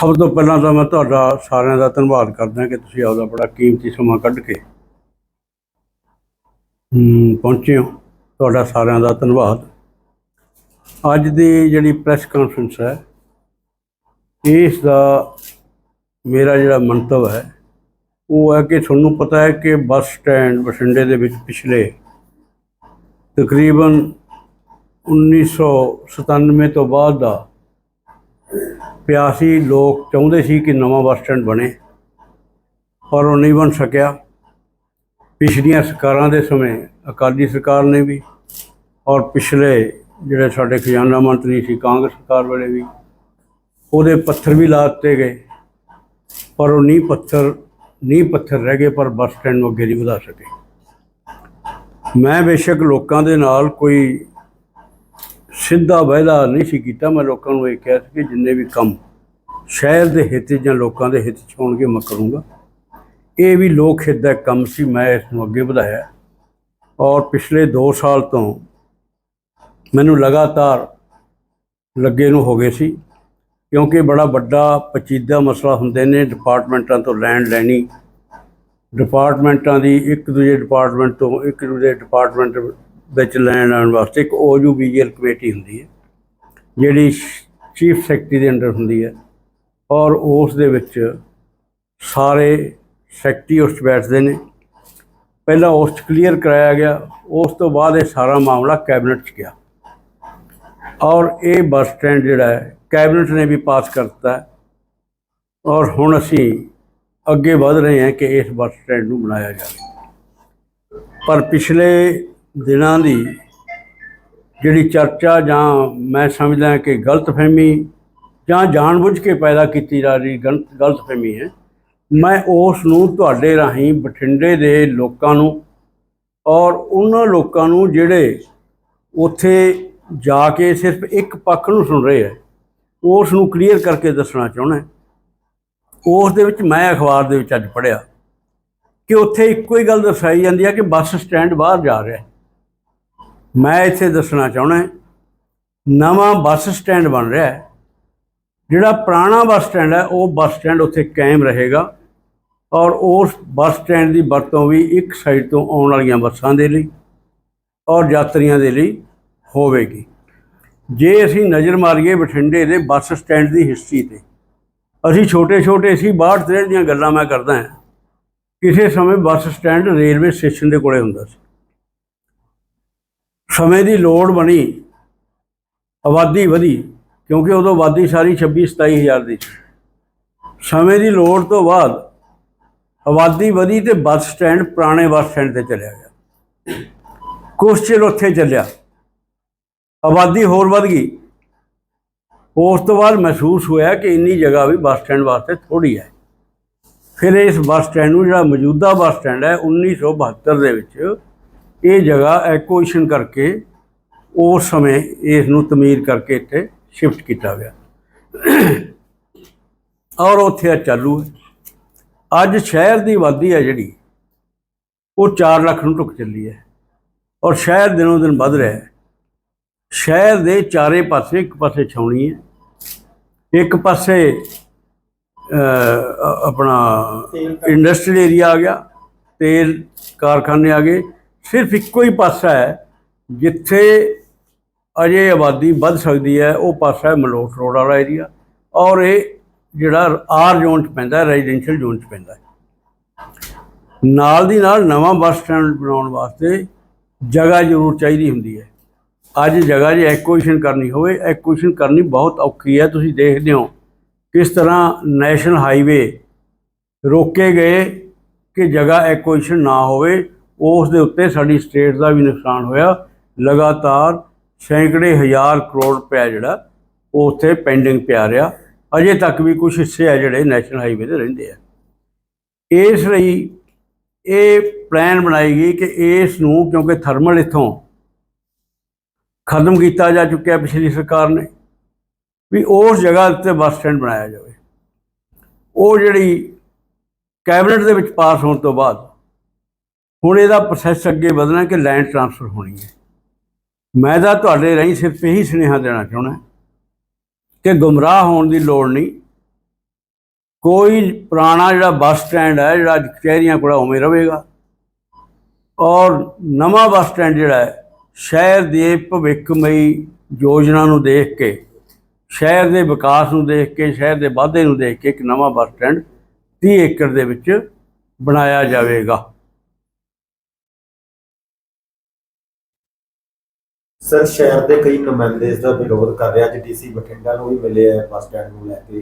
ਸਭ ਤੋਂ ਪਹਿਲਾਂ ਤਾਂ ਮੈਂ ਤੁਹਾਡਾ ਸਾਰਿਆਂ ਦਾ ਧੰਨਵਾਦ ਕਰਦਾ ਕਿ ਤੁਸੀਂ ਆਪਦਾ ਬੜਾ ਕੀਮਤੀ ਸਮਾਂ ਕੱਢ ਕੇ ਹਮ, ਪਹੁੰਚੇ ਹੋ। ਤੁਹਾਡਾ ਸਾਰਿਆਂ ਦਾ ਧੰਨਵਾਦ। ਅੱਜ ਦੀ ਜਿਹੜੀ ਪ੍ਰੈਸ ਕਾਨਫਰੰਸ ਹੈ ਇਸ ਦਾ ਮੇਰਾ ਜਿਹੜਾ ਮੰਤਵ ਹੈ ਉਹ ਹੈ ਕਿ ਤੁਹਾਨੂੰ ਪਤਾ ਹੈ ਕਿ ਬੱਸ ਸਟੈਂਡ ਬਠਿੰਡੇ ਦੇ ਵਿੱਚ ਪਿਛਲੇ ਤਕਰੀਬਨ 1997 ਤੋਂ ਬਾਅਦ ਦਾ ਪਿਆਸੀ ਲੋਕ ਚਾਹੁੰਦੇ ਸੀ ਕਿ ਨਵਾਂ ਬੱਸ ਸਟੈਂਡ ਬਣੇ, ਪਰ ਉਹ ਨਹੀਂ ਬਣ ਸਕਿਆ। ਪਿਛਲੀਆਂ ਸਰਕਾਰਾਂ ਦੇ ਸਮੇਂ ਅਕਾਲੀ ਸਰਕਾਰ ਨੇ ਵੀ ਔਰ ਪਿਛਲੇ ਜਿਹੜੇ ਸਾਡੇ ਖਜ਼ਾਨਾ ਮੰਤਰੀ ਸੀ, ਕਾਂਗਰਸ ਸਰਕਾਰ ਵੇਲੇ ਵੀ, ਉਹਦੇ ਪੱਥਰ ਵੀ ਲਾ ਦਿੱਤੇ ਗਏ। ਪਰ ਉਹ ਨੀਂਹ ਪੱਥਰ ਨੀਂਹ ਪੱਥਰ ਰਹਿ ਗਏ, ਪਰ ਬੱਸ ਸਟੈਂਡ ਨੂੰ ਅੱਗੇ ਨਹੀਂ ਵਧਾ ਸਕੇ। ਮੈਂ ਬੇਸ਼ੱਕ ਲੋਕਾਂ ਦੇ ਨਾਲ ਕੋਈ ਸਿੱਧਾ ਵਾਅਦਾ ਨਹੀਂ ਸੀ ਕੀਤਾ। ਮੈਂ ਲੋਕਾਂ ਨੂੰ ਇਹ ਕਿਹਾ ਸੀ ਕਿ ਜਿੰਨੇ ਵੀ ਕੰਮ ਸ਼ਹਿਰ ਦੇ ਹਿੱਤ ਜਾਂ ਲੋਕਾਂ ਦੇ ਹਿੱਤ 'ਚ ਹੋਣਗੇ, ਮੈਂ ਕਰੂੰਗਾ। ਇਹ ਵੀ ਲੋਕ ਹਿੱਤ ਦਾ ਕੰਮ ਸੀ, ਮੈਂ ਇਸ ਨੂੰ ਅੱਗੇ ਵਧਾਇਆ। ਔਰ ਪਿਛਲੇ 2 ਸਾਲ ਤੋਂ ਮੈਨੂੰ ਲਗਾਤਾਰ ਲੱਗੇ ਨੂੰ ਹੋ ਗਏ ਸੀ, ਕਿਉਂਕਿ ਬੜਾ ਵੱਡਾ ਪਚੀਦਾ ਮਸਲਾ ਹੁੰਦੇ ਨੇ ਡਿਪਾਰਟਮੈਂਟਾਂ ਤੋਂ ਲੈਂਡ ਲੈਣੀ। ਡਿਪਾਰਟਮੈਂਟਾਂ ਦੀ ਇੱਕ ਦੂਜੇ ਡਿਪਾਰਟਮੈਂਟ ਤੋਂ ਇੱਕ ਦੂਜੇ ਡਿਪਾਰਟਮੈਂਟ ਵਿੱਚ ਲੈਣ ਆਉਣ ਵਾਸਤੇ ਇੱਕ ਓਯੂਬੀਐਲ ਕਮੇਟੀ ਹੁੰਦੀ ਹੈ, ਜਿਹੜੀ ਚੀਫ ਸੈਕਟਰੀ ਦੇ ਅੰਡਰ ਹੁੰਦੀ ਹੈ ਔਰ ਉਸ ਦੇ ਵਿੱਚ ਸਾਰੇ ਸੈਕਟਰੀ ਉਸ 'ਚ ਬੈਠਦੇ ਨੇ। ਪਹਿਲਾਂ ਉਸ 'ਚ ਕਲੀਅਰ ਕਰਾਇਆ ਗਿਆ, ਉਸ ਤੋਂ ਬਾਅਦ ਇਹ ਸਾਰਾ ਮਾਮਲਾ ਕੈਬਨਿਟ 'ਚ ਗਿਆ। ਔਰ ਇਹ ਬੱਸ ਸਟੈਂਡ ਜਿਹੜਾ ਹੈ, ਕੈਬਨਿਟ ਨੇ ਵੀ ਪਾਸ ਕਰਤਾ ਹੈ। ਔਰ ਹੁਣ ਅਸੀਂ ਅੱਗੇ ਵਧ ਰਹੇ ਹਾਂ ਕਿ ਇਸ ਬੱਸ ਸਟੈਂਡ ਨੂੰ ਬਣਾਇਆ ਜਾਵੇ। ਪਰ ਪਿਛਲੇ ਦਿਨਾਂ ਦੀ ਜਿਹੜੀ ਚਰਚਾ ਜਾਂ ਮੈਂ ਸਮਝਦਾ ਕਿ ਗਲਤਫਹਿਮੀ ਜਾਂ ਜਾਣਬੁੱਝ ਕੇ ਪੈਦਾ ਕੀਤੀ ਜਾ ਰਹੀ ਗਲ- ਗਲਤਫਹਿਮੀ ਹੈ, ਮੈਂ ਉਸ ਨੂੰ ਤੁਹਾਡੇ ਰਾਹੀਂ ਬਠਿੰਡੇ ਦੇ ਲੋਕਾਂ ਨੂੰ ਔਰ ਉਹਨਾਂ ਲੋਕਾਂ ਨੂੰ ਜਿਹੜੇ ਉੱਥੇ ਜਾ ਕੇ ਸਿਰਫ ਇੱਕ ਪੱਖ ਨੂੰ ਸੁਣ ਰਹੇ ਹੈ, ਉਸ ਨੂੰ ਕਲੀਅਰ ਕਰਕੇ ਦੱਸਣਾ ਚਾਹੁੰਦਾ ਉਸ ਦੇ ਵਿੱਚ ਮੈਂ ਅਖਬਾਰ ਦੇ ਵਿੱਚ ਅੱਜ ਪੜ੍ਹਿਆ ਕਿ ਉੱਥੇ ਇੱਕੋ ਹੀ ਗੱਲ ਦਰਸਾਈ ਜਾਂਦੀ ਹੈ ਕਿ ਬੱਸ ਸਟੈਂਡ ਬਾਹਰ ਜਾ ਰਿਹਾ ਮੈਂ ਇੱਥੇ ਦੱਸਣਾ ਚਾਹੁੰਦਾ ਨਵਾਂ ਬੱਸ ਸਟੈਂਡ ਬਣ ਰਿਹਾ ਹੈ। ਜਿਹੜਾ ਪੁਰਾਣਾ ਬੱਸ ਸਟੈਂਡ ਹੈ, ਉਹ ਬੱਸ ਸਟੈਂਡ ਉੱਥੇ ਕਾਇਮ ਰਹੇਗਾ ਔਰ ਉਸ ਬੱਸ ਸਟੈਂਡ ਦੀ ਵਰਤੋਂ ਵੀ ਇੱਕ ਸਾਈਡ ਤੋਂ ਆਉਣ ਵਾਲੀਆਂ ਬੱਸਾਂ ਦੇ ਲਈ ਔਰ ਯਾਤਰੀਆਂ ਦੇ ਲਈ ਹੋਵੇਗੀ। ਜੇ ਅਸੀਂ ਨਜ਼ਰ ਮਾਰੀਏ ਬਠਿੰਡੇ ਦੇ ਬੱਸ ਸਟੈਂਡ ਦੀ ਹਿਸਟਰੀ ਤੇ, ਅਸੀਂ ਛੋਟੇ ਛੋਟੇ ਸੀ ਬਾਹਰ ਤੇੜ ਦੀਆਂ ਗੱਲਾਂ ਮੈਂ ਕਰਦਾ ਹਾਂ। ਕਿਸੇ ਸਮੇਂ ਬੱਸ ਸਟੈਂਡ ਰੇਲਵੇ ਸਟੇਸ਼ਨ ਦੇ ਕੋਲੇ ਹੁੰਦਾ ਸੀ। ਸਮੇਂ ਦੀ ਲੋੜ ਬਣੀ, ਆਬਾਦੀ ਵਧੀ, ਕਿਉਂਕਿ ਉਦੋਂ ਆਬਾਦੀ ਸਾਰੀ 26 27000 ਦੀ ਸੀ। ਸਮੇਂ ਦੀ ਲੋੜ ਤੋਂ ਬਾਅਦ ਆਬਾਦੀ ਵਧੀ ਤੇ ਬੱਸ ਸਟੈਂਡ ਪੁਰਾਣੇ ਬੱਸ ਸਟੈਂਡ ਤੇ ਚਲਿਆ ਗਿਆ। ਕੁਛ ਚਿਰ ਉੱਥੇ ਚੱਲਿਆ। ਆਬਾਦੀ ਹੋਰ ਵੱਧ ਗਈ। ਉਸ ਤੋਂ ਬਾਅਦ ਮਹਿਸੂਸ ਹੋਇਆ ਕਿ ਇੰਨੀ ਜਗ੍ਹਾ ਵੀ ਬੱਸ ਸਟੈਂਡ ਵਾਸਤੇ ਥੋੜੀ ਹੈ। ਫਿਰ ਇਸ ਬੱਸ ਸਟੈਂਡ ਨੂੰ ਜਿਹੜਾ ਮੌਜੂਦਾ ਬੱਸ ਸਟੈਂਡ ਹੈ 1972 ਦੇ ਵਿੱਚ ਇਹ ਜਗ੍ਹਾ ਐਕੁਆਇਸ਼ਨ ਕਰਕੇ ਉਸ ਸਮੇਂ ਇਸ ਨੂੰ ਤਮੀਰ ਕਰਕੇ ਇੱਥੇ ਸ਼ਿਫਟ ਕੀਤਾ ਗਿਆ। ਔਰ ਉੱਥੇ ਚਾਲੂ ਹੈ। ਅੱਜ ਸ਼ਹਿਰ ਦੀ ਆਬਾਦੀ ਹੈ ਜਿਹੜੀ ਉਹ 4 ਲੱਖ ਨੂੰ ਟੁੱਕ ਚੱਲੀ ਹੈ ਔਰ ਸ਼ਹਿਰ ਦਿਨੋਂ ਦਿਨ ਵੱਧ ਰਿਹਾ ਹੈ। ਸ਼ਹਿਰ ਦੇ ਚਾਰੇ ਪਾਸੇ ਇੱਕ ਪਾਸੇ ਛਾਉਣੀ ਹੈ ਇੱਕ ਪਾਸੇ ਆਪਣਾ ਇੰਡਸਟਰੀਅਲ ਏਰੀਆ ਆ ਗਿਆ ਤੇਲ ਕਾਰਖਾਨੇ ਆ ਗਏ ਸਿਰਫ ਇੱਕੋ ਹੀ ਪਾਸਾ ਹੈ, ਜਿੱਥੇ ਅਜੇ ਆਬਾਦੀ ਵੱਧ ਸਕਦੀ ਹੈ, ਉਹ ਪਾਸਾ ਹੈ ਮਲੋਟ ਰੋਡ ਵਾਲਾ ਏਰੀਆ ਔਰ ਇਹ ਜਿਹੜਾ ਆਰ ਜ਼ੋਨ ਚ ਪੈਂਦਾ ਰੈਜ਼ੀਡੈਂਸ਼ੀਅਲ ਜ਼ੋਨ ਚ ਪੈਂਦਾ ਨਾਲ ਦੀ ਨਾਲ ਨਵਾਂ ਬੱਸ ਸਟੈਂਡ ਬਣਾਉਣ ਵਾਸਤੇ ਜਗ੍ਹਾ ਜ਼ਰੂਰ ਚਾਹੀਦੀ ਹੁੰਦੀ ਹੈ। ਅੱਜ ਜਗ੍ਹਾ ਜੇ ਐਕੁਇਸ਼ਨ ਕਰਨੀ ਹੋਵੇ ਐਕੁਇਸ਼ਨ ਕਰਨੀ ਬਹੁਤ ਔਖੀ ਹੈ। ਤੁਸੀਂ ਦੇਖਦੇ ਹੋ ਕਿਸ ਤਰ੍ਹਾਂ ਨੈਸ਼ਨਲ ਹਾਈਵੇ ਰੋਕੇ ਗਏ ਕਿ ਜਗ੍ਹਾ ਐਕੁਇਸ਼ਨ ਨਾ ਹੋਵੇ। ਉਸ ਦੇ ਉੱਤੇ ਸਾਡੀ ਸਟੇਟ ਦਾ ਵੀ ਨੁਕਸਾਨ ਹੋਇਆ। ਲਗਾਤਾਰ ਸੈਂਕੜੇ ਹਜ਼ਾਰ ਕਰੋੜ ਰੁਪਇਆ ਜਿਹੜਾ ਉਹ ਉੱਥੇ ਪੈਂਡਿੰਗ ਪਿਆ ਰਿਹਾ। ਅਜੇ ਤੱਕ ਵੀ ਕੁਝ ਹਿੱਸੇ ਆ ਜਿਹੜੇ ਨੈਸ਼ਨਲ ਹਾਈਵੇ ਤੇ ਰਹਿੰਦੇ ਆ। ਇਸ ਲਈ ਇਹ ਪਲਾਨ ਬਣਾਈ ਗਈ ਕਿ ਇਸ ਨੂੰ, ਕਿਉਂਕਿ ਥਰਮਲ ਇਥੋਂ ਖਤਮ ਕੀਤਾ ਜਾ ਚੁੱਕਿਆ ਪਿਛਲੀ ਸਰਕਾਰ ਨੇ, ਵੀ ਉਸ ਜਗ੍ਹਾ ਉੱਤੇ ਬੱਸ ਸਟੈਂਡ ਬਣਾਇਆ ਜਾਵੇ। ਉਹ ਜਿਹੜੀ ਕੈਬਨਿਟ ਦੇ ਵਿੱਚ ਪਾਸ ਹੋਣ ਤੋਂ ਬਾਅਦ ਹੁਣ ਇਹਦਾ ਪ੍ਰੋਸੈਸ ਅੱਗੇ ਵਧਣਾ ਕਿ ਲੈਂਡ ਟ੍ਰਾਂਸਫਰ ਹੋਣੀ ਹੈ। ਮੈਂ ਤਾਂ ਤੁਹਾਡੇ ਰਾਹੀਂ ਸਿਰਫ ਇਹੀ ਸੁਨੇਹਾ ਦੇਣਾ ਚਾਹੁੰਦਾ ਕਿ ਗੁੰਮਰਾਹ ਹੋਣ ਦੀ ਲੋੜ ਨਹੀਂ। ਕੋਈ ਪੁਰਾਣਾ ਜਿਹੜਾ ਬੱਸ ਸਟੈਂਡ ਹੈ, ਜਿਹੜਾ ਅੱਜ ਕਚਹਿਰੀਆਂ ਕੋਲ ਉਵੇਂ ਰਹੇਗਾ ਔਰ ਨਵਾਂ ਬੱਸ ਸਟੈਂਡ ਜਿਹੜਾ ਹੈ, ਸ਼ਹਿਰ ਦੇ ਭਵਿੱਖਮਈ ਯੋਜਨਾ ਨੂੰ ਦੇਖ ਕੇ, ਸ਼ਹਿਰ ਦੇ ਵਿਕਾਸ ਨੂੰ ਦੇਖ ਕੇ, ਸ਼ਹਿਰ ਦੇ ਵਾਧੇ ਨੂੰ ਦੇਖ ਕੇ ਇੱਕ ਨਵਾਂ ਬੱਸ ਸਟੈਂਡ 30 ਏਕੜ ਦੇ ਵਿੱਚ ਬਣਾਇਆ ਜਾਵੇਗਾ। ਸਰ, ਸ਼ਹਿਰ ਦੇ ਕਈ ਨੁਮਾਇੰਦੇ ਇਸ ਦਾ ਵਿਰੋਧ ਕਰ ਰਹੇ, ਅੱਜ ਡੀਸੀ ਬਠਿੰਡਾ ਨੂੰ ਵੀ ਮਿਲੇ ਆ, ਬੱਸ ਸਟੈਂਡ ਨੂੰ ਲੈ ਕੇ।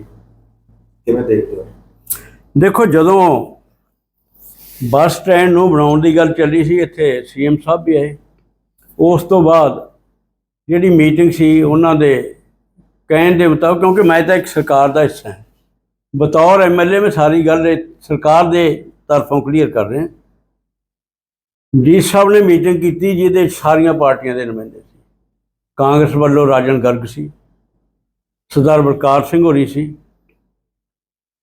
ਕਿਵੇਂ ਦੇਖਦੇ ਹੋ? ਦੇਖੋ, ਜਦੋਂ ਬੱਸ ਸਟੈਂਡ ਨੂੰ ਬਣਾਉਣ ਦੀ ਗੱਲ ਚੱਲੀ ਸੀ, ਇੱਥੇ ਸੀਐਮ ਸਾਹਿਬ ਵੀ ਆਏ। ਉਸ ਤੋਂ ਬਾਅਦ ਜਿਹੜੀ ਮੀਟਿੰਗ ਸੀ, ਉਹਨਾਂ ਦੇ ਕਹਿਣ ਦੇ ਮੁਤਾਬਕ, ਕਿਉਂਕਿ ਮੈਂ ਤਾਂ ਇੱਕ ਸਰਕਾਰ ਦਾ ਹਿੱਸਾ ਹਾਂ। ਬਤੌਰ ਐਮਐਲਏ ਮੈਂ ਸਾਰੀ ਗੱਲ ਸਰਕਾਰ ਦੇ ਤਰਫੋਂ ਕਲੀਅਰ ਕਰ ਰਿਹਾ। ਡੀ ਸਾਹਿਬ ਨੇ ਮੀਟਿੰਗ ਕੀਤੀ, ਜਿਹਦੇ ਸਾਰੀਆਂ ਪਾਰਟੀਆਂ ਦੇ ਨੁਮਾਇੰਦੇ ਕਾਂਗਰਸ ਵੱਲੋਂ ਰਾਜਨ ਗਰਗ ਸੀ, ਸਰਦਾਰ ਬਲਕਾਰ ਸਿੰਘ ਹੋਰੀ ਸੀ,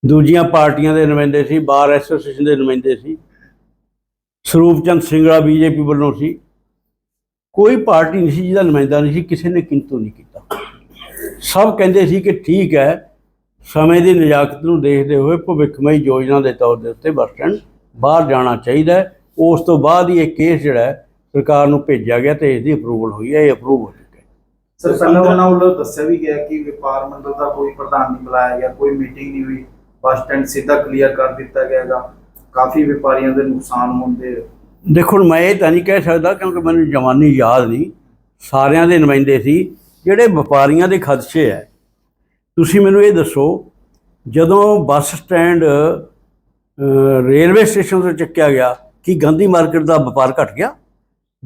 ਦੂਜੀਆਂ ਪਾਰਟੀਆਂ ਦੇ ਨੁਮਾਇੰਦੇ ਸੀ, ਬਾਰ ਐਸੋਸੀਏਸ਼ਨ ਦੇ ਨੁਮਾਇੰਦੇ ਸੀ ਸਰੂਪ ਚੰਦ ਸਿੰਘਲਾ ਬੀਜੇਪੀ ਵੱਲੋਂ ਸੀ, ਕੋਈ ਪਾਰਟੀ ਨਹੀਂ ਸੀ ਜਿਹਦਾ ਨੁਮਾਇੰਦਾ ਨਹੀਂ ਸੀ, ਕਿਸੇ ਨੇ ਕਿੰਤੂ ਨਹੀਂ ਕੀਤਾ। ਸਭ ਕਹਿੰਦੇ ਸੀ ਕਿ ਠੀਕ ਹੈ, ਸਮੇਂ ਦੀ ਨਜ਼ਾਕਤ ਨੂੰ ਦੇਖਦੇ ਹੋਏ ਭਵਿੱਖਮਈ ਯੋਜਨਾ ਦੇ ਤੌਰ ਦੇ ਉੱਤੇ ਬੱਸ ਸਟੈਂਡ ਬਾਹਰ ਜਾਣਾ ਚਾਹੀਦਾ ਉਸ ਤੋਂ ਬਾਅਦ ਹੀ ਇਹ ਕੇਸ ਜਿਹੜਾ ਸਰਕਾਰ ਨੂੰ ਭੇਜਿਆ ਗਿਆ ਤੇ ਇਸ ਦੀ ਅਪਰੂਵਲ ਹੋਈ ਹੈ, ਇਹ ਅਪਰੂਵ ਹੋ ਸਰ ਪਹਿਲਾਂ ਉਹਨਾਂ ਵੱਲੋਂ ਦੱਸਿਆ ਵੀ ਗਿਆ ਕਿ ਵਪਾਰ ਮੰਡਲ ਦਾ ਕੋਈ ਪ੍ਰਧਾਨ ਨਹੀਂ ਬੁਲਾਇਆ ਗਿਆ ਕੋਈ ਮੀਟਿੰਗ ਨਹੀਂ ਹੋਈ ਬੱਸ ਸਟੈਂਡ ਸਿੱਧਾ ਕਲੀਅਰ ਕਰ ਦਿੱਤਾ ਗਿਆਗਾ ਕਾਫੀ ਵਪਾਰੀਆਂ ਦੇ ਨੁਕਸਾਨ ਹੋਣ ਦੇ ਦੇਖੋ ਮੈਂ ਇਹ ਤਾਂ ਨਹੀਂ ਕਹਿ ਸਕਦਾ ਕਿਉਂਕਿ ਮੈਨੂੰ ਜਵਾਨੀ ਯਾਦ ਨਹੀਂ। ਸਾਰਿਆਂ ਦੇ ਨੁਮਾਇੰਦੇ ਸੀ ਜਿਹੜੇ ਵਪਾਰੀਆਂ ਦੇ ਖਦਸ਼ੇ ਹੈ। ਤੁਸੀਂ ਮੈਨੂੰ ਇਹ ਦੱਸੋ ਜਦੋਂ ਬੱਸ ਸਟੈਂਡ ਰੇਲਵੇ ਸਟੇਸ਼ਨ ਤੋਂ ਚੱਕਿਆ ਗਿਆ ਕੀ ਗਾਂਧੀ ਮਾਰਕੀਟ ਦਾ ਵਪਾਰ ਘਟ ਗਿਆ?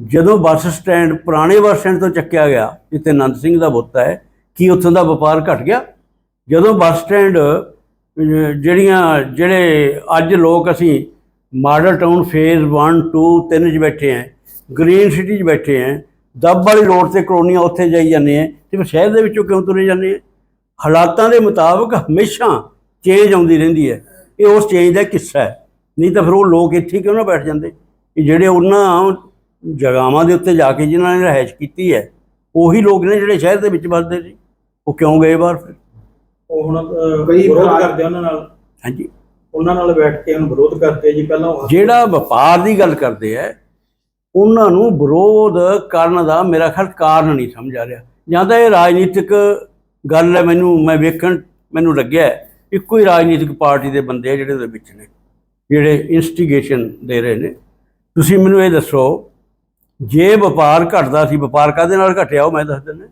ਜਦੋਂ ਬੱਸ ਸਟੈਂਡ ਪੁਰਾਣੇ ਬੱਸ ਸਟੈਂਡ ਤੋਂ ਚੱਕਿਆ ਗਿਆ, ਜਿੱਥੇ ਆਨੰਦ ਸਿੰਘ ਦਾ ਬੁੱਤ ਹੈ, ਕੀ ਉੱਥੋਂ ਦਾ ਵਪਾਰ ਘਟ ਗਿਆ? ਜਦੋਂ ਬੱਸ ਸਟੈਂਡ ਜਿਹੜੀਆਂ, ਜਿਹੜੇ ਅੱਜ ਲੋਕ ਅਸੀਂ ਮਾਡਲ ਟਾਊਨ ਫੇਜ਼ 1 2 3 'ਚ ਬੈਠੇ ਆਂ, ਗ੍ਰੀਨ ਸਿਟੀ 'ਚ ਬੈਠੇ ਆਂ, ਦੱਬ ਵਾਲੀ ਰੋਡ ਤੇ ਕਲੋਨੀਆਂ ਉੱਥੇ ਜਾਈ ਜਾਂਦੇ ਆਂ, ਤੇ ਫਿਰ ਸ਼ਹਿਰ ਦੇ ਵਿੱਚੋਂ ਕਿਉਂ ਤੁਰੇ ਜਾਂਦੇ ਆਂ? ਹਾਲਾਤਾਂ ਦੇ ਮੁਤਾਬਕ ਹਮੇਸ਼ਾ ਚੇਂਜ ਆਉਂਦੀ ਰਹਿੰਦੀ ਹੈ। ਇਹ ਉਸ ਚੇਂਜ ਦਾ ਕਿੱਸਾ ਹੈ। ਨਹੀਂ ਤਾਂ ਫਿਰ ਉਹ ਲੋਕ ਇੱਥੇ ਕਿਉਂ ਨਾ ਬੈਠ ਜਾਂਦੇ? ਇਹ ਜਿਹੜੇ ਉਹਨਾਂ ਜਗਾਵਾਂ ਦੇ ਉੱਤੇ ਜਾ ਕੇ ਜਿਨ੍ਹਾਂ ਨੇ ਰਹਿائش ਕੀਤੀ ਹੈ ਉਹੀ ਲੋਕ ਨੇ ਜਿਹੜੇ ਸ਼ਹਿਰ ਦੇ ਵਿੱਚ ਵੱਸਦੇ ਸੀ। ਉਹ ਕਿਉਂ ਗਏ ਬਾਹਰ ਫਿਰ? ਹਾਂਜੀ। ਉਹਨਾਂ ਨਾਲ ਜਿਹੜਾ ਵਪਾਰ ਦੀ ਗੱਲ ਕਰਦੇ ਐ ਉਹਨਾਂ ਨੂੰ ਵਿਰੋਧ ਕਰਨ ਦਾ ਮੇਰਾ ਖਿਆਲ ਕਾਰਨ ਨਹੀਂ ਸਮਝ ਆ ਰਿਹਾ। ਜਾਂ ਤਾਂ ਇਹ ਰਾਜਨੀਤਿਕ ਗੱਲ ਹੈ ਮੈਨੂੰ ਮੈਂ ਵੇਖਣ ਮੈਨੂੰ ਲੱਗਿਆ ਇੱਕੋ ਹੀ ਰਾਜਨੀਤਿਕ ਪਾਰਟੀ ਦੇ ਬੰਦੇ ਜਿਹੜੇ ਦੇ ਵਿੱਚ ਨੇ ਜਿਹੜੇ ਇਨਸਟੀਗੇਸ਼ਨ ਦੇ ਰਹੇ ਨੇ। ਤੁਸੀਂ ਮੈਨੂੰ ਇਹ ਦੱਸੋ ਜੇ ਵਪਾਰ ਘਟਦਾ ਸੀ ਵਪਾਰ ਕਾਦੇ ਨਾਲ ਘਟਿਆ ਉਹ ਮੈਂ ਦੱਸ ਦਿੰਦਾ।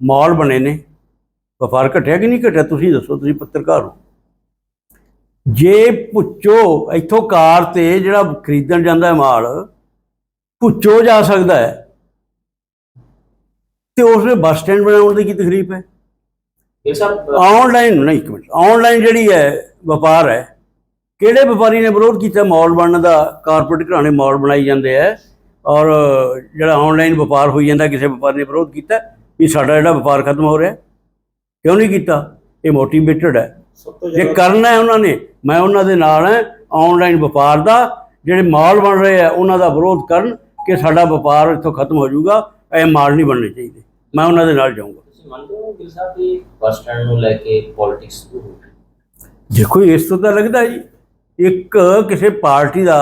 ਮਾਲ ਬਣੇ ਨੇ। ਵਪਾਰ ਘਟਿਆ ਕਿ ਨਹੀਂ ਘਟਿਆ ਤੁਸੀਂ ਦੱਸੋ ਤੁਸੀਂ ਪੱਤਰਕਾਰ ਹੋ। ਜੇ ਪੁੱਛੋ ਇੱਥੋਂ ਕਾਰ ਤੇ ਜਿਹੜਾ ਖਰੀਦਣ ਜਾਂਦਾ ਹੈ ਮਾਲ ਪੁੱਛੋ ਜਾ ਸਕਦਾ ਹੈ। ਤੇ ਉਸਨੇ ਬੱਸ ਸਟੈਂਡ ਬਣਾਉਣ ਦੀ ਕੀ ਤਕਲੀਫ ਹੈ? ਇਹ ਸਭ ਆਨਲਾਈਨ ਨਹੀਂ ਇੱਕ ਮਿੰਟ। ਆਨਲਾਈਨ ਜਿਹੜੀ ਹੈ ਵਪਾਰ ਹੈ ਕਿਹੜੇ ਵਪਾਰੀ ਨੇ ਵਿਰੋਧ ਕੀਤਾ ਮਾਲ ਬਣਨ ਦਾ? ਕਾਰਪੋਰੇਟ ਘਰਾਣੇ ਮਾਲ ਬਣਾਈ ਜਾਂਦੇ ਆ ਔਰ ਜਿਹੜਾ ਆਨਲਾਈਨ ਵਪਾਰ ਹੋਈ ਜਾਂਦਾ ਕਿਸੇ ਵਪਾਰੀ ਨੇ ਵਿਰੋਧ ਕੀਤਾ ਵੀ ਸਾਡਾ ਜਿਹੜਾ ਵਪਾਰ ਖਤਮ ਹੋ ਰਿਹਾ। ਕਿਉਂ ਨਹੀਂ ਕੀਤਾ? ਇਹ ਮੋਟੀਵੇਟਡ ਹੈ। ਜੇ ਕਰਨਾ ਹੈ ਉਹਨਾਂ ਨੇ ਮੈਂ ਉਹਨਾਂ ਦੇ ਨਾਲ ਹਾਂ ਆਨਲਾਈਨ ਵਪਾਰ ਦਾ ਜਿਹੜੇ ਮਾਲ ਬਣ ਰਹੇ ਆ ਉਹਨਾਂ ਦਾ ਵਿਰੋਧ ਕਰਨ ਕਿ ਸਾਡਾ ਵਪਾਰ ਇੱਥੋਂ ਖਤਮ ਹੋ ਜਾਊਗਾ ਇਹ ਮਾਲ ਨਹੀਂ ਬਣਨੇ ਚਾਹੀਦੇ। ਮੈਂ ਉਹਨਾਂ ਦੇ ਨਾਲ ਜਾਊਂਗਾ। ਤੁਸੀਂ ਮੰਨਦੇ ਹੋ ਗਿਲ ਸਾਹਿਬ ਦੀ ਬੱਸ ਸਟੈਂਡ ਨੂੰ ਲੈ ਕੇ ਪੋਲਿਟਿਕਸ ਸ਼ੁਰੂ ਹੋ ਗਈ? ਦੇਖੋ ਇਸ ਤੋਂ ਤਾਂ ਲੱਗਦਾ ਜੀ ਇੱਕ ਕਿਸੇ ਪਾਰਟੀ ਦਾ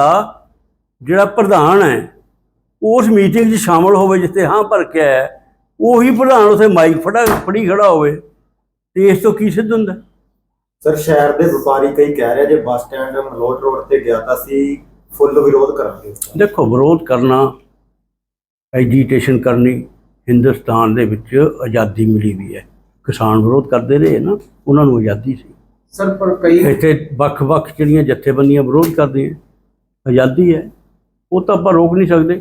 ਜਿਹੜਾ ਪ੍ਰਧਾਨ ਹੈ ਉਸ ਮੀਟਿੰਗ 'ਚ ਸ਼ਾਮਲ ਹੋਵੇ ਜਿੱਥੇ ਹਾਂ ਭਰ ਕੇ ਆਇਆ ਹੈ, ਉਹੀ ਪ੍ਰਧਾਨ ਉਥੇ ਮਾਈਕ ਫੜਾ ਫੜੀ ਖੜਾ ਹੋਵੇ ਤੇ ਇਸ ਤੋਂ ਕੀ ਸਿੱਧ ਹੁੰਦਾ? ਸਰ ਸ਼ਹਿਰ ਦੇ ਵਪਾਰੀ ਕਈ ਕਹਿ ਰਹੇ ਜੇ ਬੱਸ ਸਟੈਂਡ ਮਲੋਟ ਰੋਡ ਤੇ ਗਿਆ ਤਾਂ ਅਸੀਂ ਫੁੱਲ ਵਿਰੋਧ ਕਰਾਂਗੇ। ਦੇਖੋ ਵਿਰੋਧ ਕਰਨਾ ਐਜੀਟੇਸ਼ਨ ਕਰਨੀ ਹਿੰਦੁਸਤਾਨ ਦੇ ਵਿੱਚ ਆਜ਼ਾਦੀ ਮਿਲੀ ਵੀ ਹੈ। ਕਿਸਾਨ ਵਿਰੋਧ ਕਰਦੇ ਰਹੇ ਨਾ ਉਹਨਾਂ ਨੂੰ ਆਜ਼ਾਦੀ ਸੀ। ਸਰ ਪਰ ਕਈ ਇੱਥੇ ਵੱਖ-ਵੱਖ ਜਿਹੜੀਆਂ ਜਥੇਬੰਦੀਆਂ ਵਿਰੋਧ ਕਰਦੀਆਂ ਆਜ਼ਾਦੀ ਹੈ ਉਹ ਤਾਂ ਆਪਾਂ ਰੋਕ ਨਹੀਂ ਸਕਦੇ।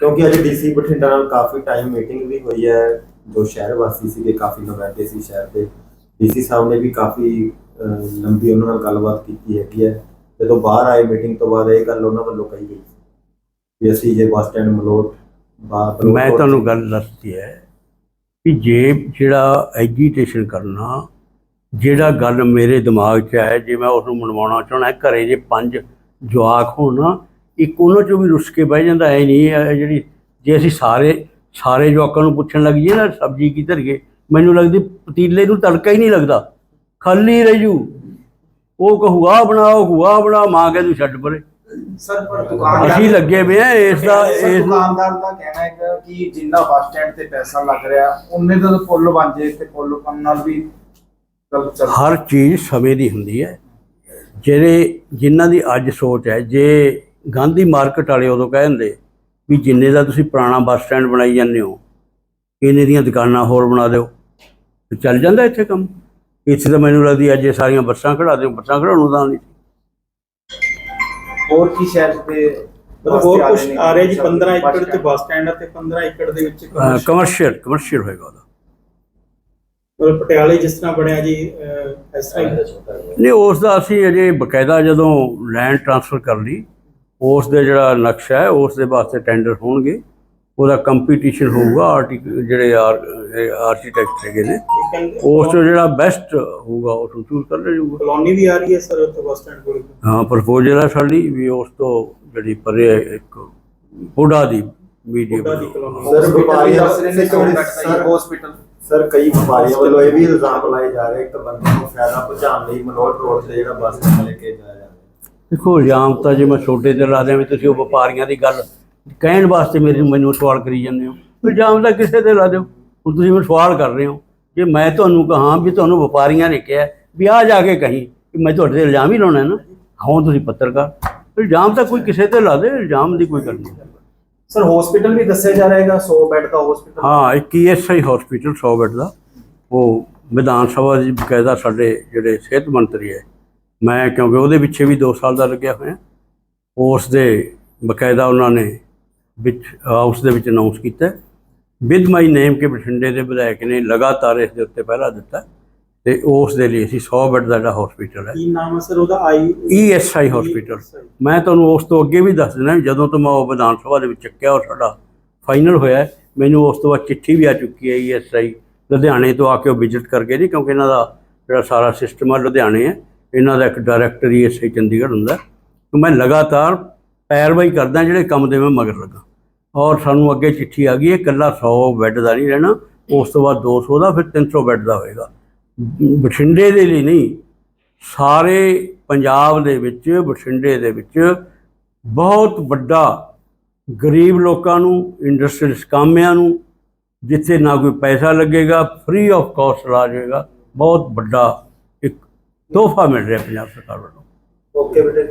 ਕਿਉਂਕਿ ਅੱਜ ਡੀਸੀ ਬਠਿੰਡਾ ਨਾਲ ਕਾਫੀ ਟਾਈਮ ਮੀਟਿੰਗ ਵੀ ਹੋਈ ਹੈ। ਜੋ ਸ਼ਹਿਰ ਵਾਸੀ ਸੀਗੇ, ਕਾਫੀ ਨੁਮਾਇੰਦੇ ਸੀ ਸ਼ਹਿਰ ਦੇ। ਡੀਸੀ ਸਾਹਿਬ ਨੇ ਵੀ ਕਾਫੀ ਲੰਬੀ ਉਹਨਾਂ ਨਾਲ ਗੱਲਬਾਤ ਕੀਤੀ ਹੈਗੀ ਹੈ। ਜਦੋਂ ਬਾਹਰ ਆਏ ਮੀਟਿੰਗ ਤੋਂ ਬਾਅਦ ਇਹ ਗੱਲ ਉਹਨਾਂ ਵੱਲੋਂ ਕਹੀ ਗਈ। ਸੀ ਵੀ ਅਸੀਂ ਜੇ ਬੱਸ ਸਟੈਂਡ ਮਲੋਟ, ਬਾਹਰ ਮੈਂ ਤੁਹਾਨੂੰ ਗੱਲ ਦੱਸਦੀ ਹੈ ਕਿ ਜੇ ਜਿਹੜਾ ਐਜੀਟੇਸ਼ਨ ਕਰਨਾ, ਜਿਹੜਾ ਗੱਲ ਮੇਰੇ ਦਿਮਾਗ 'ਚ ਹੈ ਜੇ ਮੈਂ ਉਸ ਨੂੰ ਮਨਵਾਉਣਾ ਚਾਹਣਾ ਘਰੇ ਜੇ ਪੰਜ ਜਵਾਕ ਹੋਣਾ ਇੱਕ ਉਹਨਾਂ 'ਚੋਂ ਵੀ ਰੁੱਸ ਕੇ ਬਹਿ ਜਾਂਦਾ ਐ ਨਹੀਂ ਜਿਹੜੀ ਜੇ ਅਸੀਂ ਸਾਰੇ ਸਾਰੇ ਜਵਾਕਾਂ ਨੂੰ ਪੁੱਛਣ ਲੱਗ ਜਾਈਏ ਨਾ ਸਬਜ਼ੀ ਕੀ ਧਰੀਏ ਮੈਨੂੰ ਲੱਗਦੀ ਪਤੀਲੇ ਨੂੰ ਤੜਕਾ ਹੀ ਨਹੀਂ ਲੱਗਦਾ। ਖਾਲੀ ਰਹਿ ਜੂ। ਉਹ ਕਹੂਗਾ ਬਣਾਓ ਹੁਆ ਬਣਾ ਮਾਂ ਕੇ ਤੂੰ ਛੱਡ ਪਰੇ। ਸਰ ਪਰ ਦੁਕਾਨਦਾਰ ਅਸੀਂ ਲੱਗੇ ਵੇ ਆ ਇਸ ਦਾ ਇਸ ਦੁਕਾਨਦਾਰ ਦਾ ਕਹਿਣਾ ਹੈ ਕਿ ਜਿੰਨਾ ਬੱਸ ਸਟੈਂਡ ਤੇ ਪੈਸਾ ਲੱਗ ਰਿਹਾ ਉਹਨੇ ਤੇ ਕੰਮ ਨਾਲ ਵੀ ਹਰ ਚੀਜ਼ ਸਮੇਂ ਦੀ ਹੁੰਦੀ ਹੈ। ਜਿਹੜੇ ਜਿਨ੍ਹਾਂ ਦੀ ਅੱਜ ਸੋਚ ਹੈ ਜੇ ਗਾਂਧੀ ਮਾਰਕੀਟ ਵਾਲੇ ਉਦੋਂ ਕਹਿੰਦੇ ਵੀ ਜਿੰਨੇ ਦਾ ਤੁਸੀਂ ਪੁਰਾਣਾ ਬੱਸ ਸਟੈਂਡ ਬਣਾਈ ਜਾਂਦੇ ਹੋ ਇਹਨੇ ਦੀਆਂ ਦੁਕਾਨਾਂ ਹੋਰ ਬਣਾ ਦਿਓ। ਤੇ ਚੱਲ ਜਾਂਦਾ ਇੱਥੇ ਕੰਮ। ਇੱਥੇ ਤਾਂ ਮੈਨੂੰ ਲੱਗਦੀ ਅੱਜ ਇਹ ਸਾਰੀਆਂ ਬੱਸਾਂ ਖੜਾ ਦਿਓ ਬੱਸਾਂ ਖੜਾਉਣ ਨੂੰ ਤਾਂ ਨਹੀਂ ਹੋਰ ਕੀ ਸ਼ਹਿਰ ਮਤਲਬ ਹੋਰ ਕੁਝ ਆ ਰਿਹਾ ਜੀ 15 ਬੱਸ ਏਕੜ ਤੇ। ਬੱਸ ਸਟੈਂਡ ਹੈ ਤੇ 15 ਏਕੜ ਦੇ ਵਿੱਚ ਕਮਰਸ਼ੀਅਲ ਕਮਰਸ਼ੀਅਲ ਹੋਏਗਾ ਉਹਦਾ। ਮਤਲਬ ਪਟਿਆਲੇ ਜਿਸ ਤਰ੍ਹਾਂ ਬਣਿਆ ਜੀ ਇਸ ਤਰ੍ਹਾਂ। ਨਹੀਂ ਉਸ ਦਾ ਅਸੀਂ ਅਜੇ ਬਕਾਇਦਾ ਜਦੋਂ ਲੈਂਡ ਟ੍ਰਾਂਸਫਰ ਕਰ ਲਈ ਉਸ ਦੇ ਜਿਹੜਾ ਨਕਸ਼ਾ ਹੈ ਉਸ ਦੇ ਵਾਸਤੇ ਟੈਂਡਰ ਹੋਣਗੇ। ਉਹਦਾ ਕੰਪੀਟੀਸ਼ਨ ਹੋਊਗਾ ਆਰਟੀ ਜਿਹੜੇ ਆਰਕੀਟੈਕਟ ਹੈਗੇ ਨੇ। ਉਸ ਤੋਂ ਜਿਹੜਾ ਬੈਸਟ ਹੋਊਗਾ ਉਸ ਨੂੰ ਚੂਜ਼ ਕਰ ਲਿਆ ਜਾਊਗਾ। ਕਲੋਨੀ ਵੀ ਆ ਰਹੀ ਹੈ ਸਰ ਉੱਥੇ ਬੱਸ ਸਟੈਂਡ ਕੋਲ? ਹਾਂ ਪ੍ਰਪੋਜ਼ਲ ਹੈ ਸਾਡੀ ਵੀ ਉਸ ਤੋਂ ਜਿਹੜੀ ਪਰੇ ਇੱਕ ਦੀ ਮੀਡੀਅਮ ਬੁੱਢਾ ਦੀ ਕਲੋਨੀ। ਸਰ, ਰਹੇ ਨੇ ਸਰ। ਹਸਪੀਟਲ ਸਰ ਕਈ ਵਪਾਰੀਆਂ ਵੱਲੋਂ ਇਹ ਵੀ ਇਲਜ਼ਾਮ ਲਾਏ ਜਾ ਰਹੇ ਇੱਕ ਬੰਦੇ ਨੂੰ ਫਾਇਦਾ ਪਹੁੰਚਾਉਣ ਲਈ ਮਨੋਰ ਰੋਡ ਤੇ ਜਿਹੜਾ ਬੱਸ ਲੈ ਕੇ ਜਾ ਰਿਹਾ। ਦੇਖੋ ਇਲਜ਼ਾਮ ਤਾਂ ਜੇ ਮੈਂ ਛੋਟੇ ਤੇ ਲਾ ਦਿਆਂ ਵੀ ਤੁਸੀਂ ਉਹ ਵਪਾਰੀਆਂ ਦੀ ਗੱਲ ਕਹਿਣ ਵਾਸਤੇ ਮੇਰੇ ਮੈਨੂੰ ਸਵਾਲ ਕਰੀ ਜਾਂਦੇ ਹੋ। ਇਲਜ਼ਾਮ ਤਾਂ ਕਿਸੇ ਤੇ ਲਾ ਦਿਓ। ਹੁਣ ਤੁਸੀਂ ਮੈਨੂੰ ਸਵਾਲ ਕਰ ਰਹੇ ਹੋ। ਜੇ ਮੈਂ ਤੁਹਾਨੂੰ ਕਹਾਂ ਵੀ ਤੁਹਾਨੂੰ ਵਪਾਰੀਆਂ ਨੇ ਕਿਹਾ ਵੀ ਆ ਜਾ ਕੇ ਕਹੀਂ ਕਿ ਮੈਂ ਤੁਹਾਡੇ ਤੇ ਇਲਜ਼ਾਮ ਹੀ ਲਾਉਣਾ ਹੈ ਨਾ ਹਾਂ ਤੁਸੀਂ ਪੱਤਰਕਾਰ। ਇਲਜ਼ਾਮ ਤਾਂ ਕੋਈ ਕਿਸੇ ਤੇ ਲਾ ਦੇ ਇਲਜ਼ਾਮ ਦੀ ਕੋਈ ਗੱਲ ਨਹੀਂ। ਸਰ ਹਸਪੀਟਲ ਵੀ ਦੱਸਿਆ ਜਾ ਰਿਹਾ ਹੈਗਾ 100 ਬੈੱਡ ਦਾ ਹਸਪੀਟਲ ਹਾਂ ਇੱਕ ਈਐਸਆਈ ਹਸਪੀਟਲ 100 ਬੈੱਡ ਦਾ। ਉਹ ਵਿਧਾਨ ਸਭਾ ਦੀ ਬਕਾਇਦਾ ਸਾਡੇ ਜਿਹੜੇ ਸਿਹਤ ਮੰਤਰੀ ਹੈ ਮੈਂ ਕਿਉਂਕਿ ਉਹਦੇ ਪਿੱਛੇ ਵੀ 2 ਸਾਲ ਦਾ ਲੱਗਿਆ ਹੋਇਆ। ਉਸ ਦੇ ਬਕਾਇਦਾ ਉਹਨਾਂ ਨੇ ਵਿੱਚ ਹਾਊਸ ਦੇ ਵਿੱਚ ਅਨਾਉਂਸ ਕੀਤਾ। ਵਿਦ ਮਾਈ ਨੇਮ ਕੇ ਬਠਿੰਡੇ ਦੇ ਵਿਧਾਇਕ ਨੇ ਲਗਾਤਾਰ ਇਸ ਦੇ ਉੱਤੇ ਪਹਿਰਾ ਦਿੱਤਾ ਤੇ ਉਸ ਦੇ ਲਈ ਅਸੀਂ 100 ਬੈੱਡ ਦਾ ਜਿਹੜਾ ਹਸਪੀਟਲ ਹੈ। ਕੀ ਨਾਮ ਹੈ ਸਰ ਉਹਦਾ? ਆਈ ਈਐਸਆਈ ਹਸਪੀਟਲ ਮੈਂ ਤੁਹਾਨੂੰ ਉਸ ਤੋਂ ਅੱਗੇ ਵੀ ਦੱਸ ਦਿੰਦਾ ਜਦੋਂ ਤੋਂ ਮੈਂ ਉਹ ਵਿਧਾਨ ਸਭਾ ਦੇ ਵਿੱਚ ਚੱਕਿਆ ਉਹ ਸਾਡਾ ਫਾਈਨਲ ਹੋਇਆ ਮੈਨੂੰ ਉਸ ਤੋਂ ਬਾਅਦ ਚਿੱਠੀ ਵੀ ਆ ਚੁੱਕੀ ਹੈ ਈਐਸਆਈ ਲੁਧਿਆਣੇ ਤੋਂ ਆ ਕੇ ਉਹ ਵਿਜ਼ਿਟ ਕਰਕੇ ਨਹੀਂ ਕਿਉਂਕਿ ਇਹਨਾਂ ਦਾ ਜਿਹੜਾ ਸਾਰਾ ਸਿਸਟਮ ਹੈ ਲੁਧਿਆਣੇ ਹੈ। ਇਹਨਾਂ ਦਾ ਇੱਕ ਡਾਇਰੈਕਟਰ ਹੀ ਈਐਸਆਈ ਚੰਡੀਗੜ੍ਹ ਹੁੰਦਾ। ਮੈਂ ਲਗਾਤਾਰ ਪੈਰਵਾਈ ਕਰਦਾ ਜਿਹੜੇ ਕੰਮ ਦੇ ਮੈਂ ਮਗਰ ਲੱਗਾ। ਔਰ ਸਾਨੂੰ ਅੱਗੇ ਚਿੱਠੀ ਆ ਗਈ ਹੈ ਇਕੱਲਾ 100 ਬੈੱਡ ਦਾ ਨਹੀਂ ਰਹਿਣਾ, ਉਸ ਤੋਂ ਬਾਅਦ 200 ਦਾ, ਫਿਰ 300 ਬੈੱਡ ਦਾ ਹੋਏਗਾ। ਬਠਿੰਡੇ ਦੇ ਲਈ ਨਹੀਂ, ਸਾਰੇ ਪੰਜਾਬ ਦੇ ਵਿੱਚ, ਬਠਿੰਡੇ ਦੇ ਵਿੱਚ ਬਹੁਤ ਵੱਡਾ ਗਰੀਬ ਲੋਕਾਂ ਨੂੰ ਇੰਡਸਟਰੀਅਲ ਕਾਮਿਆਂ ਨੂੰ, ਜਿੱਥੇ ਨਾ ਕੋਈ ਪੈਸਾ ਲੱਗੇਗਾ ਫ੍ਰੀ ਆਫ ਕਾਸਟ ਇਲਾਜ ਹੋਏਗਾ, ਬਹੁਤ ਵੱਡਾ ਤੋਹਫਾ ਮਿਲ ਰਿਹਾ ਪੰਜਾਬ ਸਰਕਾਰ ਵੱਲੋਂ। ਓਕੇ ਬੇਟੇ